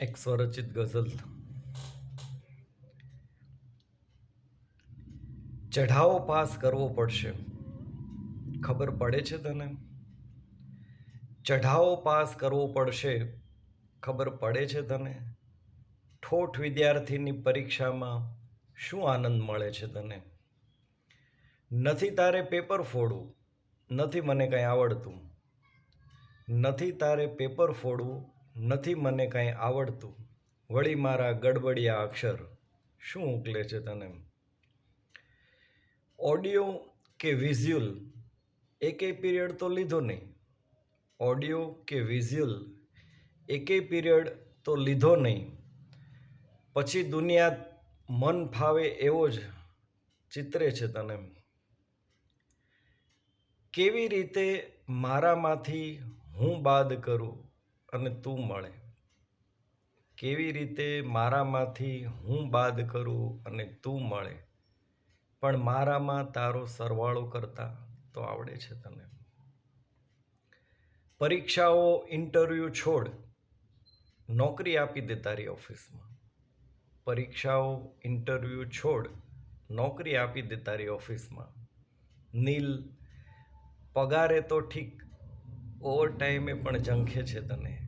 એક સ્વરચિત ગઝલ. ચઢાવો પાસ કરવો પડશે. ખબર પડે છે તને? ચઢાવો પાસ કરવો પડશે. ખબર પડે છે તને? ઠોઠ વિદ્યાર્થીની પરીક્ષામાં શું આનંદ મળે છે તને? નથી તારે પેપર ફોડવું. નથી મને કંઈ આવડતું. નથી તારે પેપર ફોડવું. નથી મને કાંઈ આવડતું. વળી મારા ગડબડિયા અક્ષર શું ઉકલે છે તને? ઓડિયો કે વિઝ્યુઅલ? એકેય પીરિયડ તો લીધો નહીં. ઓડિયો કે વિઝ્યુઅલ? એકેય પીરિયડ તો લીધો નહીં. પછી દુનિયા મન ફાવે એવો જ ચિત્રે છે તને. કેવી રીતે મારામાંથી હું બાદ કરું? અને તું મળે. કેવી રીતે મારામાંથી હું બાદ કરું અને તું મળે? પણ મારામાં તારો સરવાળો કરતા તો આવડે છે તને. પરીક્ષાઓ, ઇન્ટરવ્યૂ છોડ. નોકરી આપી દે તારી ઓફિસમાં. પરીક્ષાઓ, ઇન્ટરવ્યૂ છોડ. નોકરી આપી દે તારી ઓફિસમાં. નીલ, પગારે તો ઠીક ઓવર ટાઈમે પણ ઝંખે છે તને.